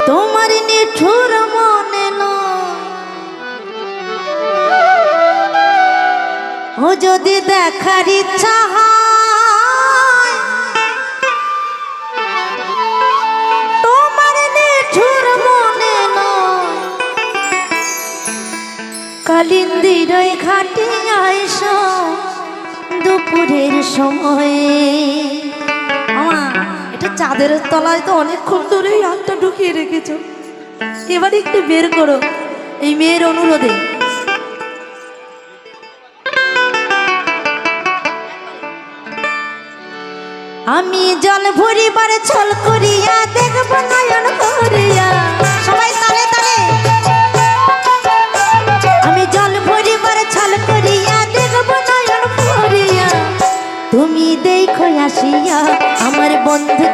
তোমার নিঠুর মনে ও যদি দেখার ইচ্ছা হয়, তোমার নিঠুর মনে কালিন্দির ঘাটি আয়স দুপুরের সময়ে চাঁদের তলায় তো অনেকক্ষণ ধরেই হাতটা ঢুকিয়ে রেখেছ। এবার একটু বের করো, এই মেয়ের অনুরোধে। আমি জল ভরিবার ছল করিয়া দেখব নয়ন করিয়া সবাই তালে তালে। আমি জল ভরিবার ছল করিয়া দেখব নয়ন করিয়া তুমি দেখো আসিয়া আমার বন্ধু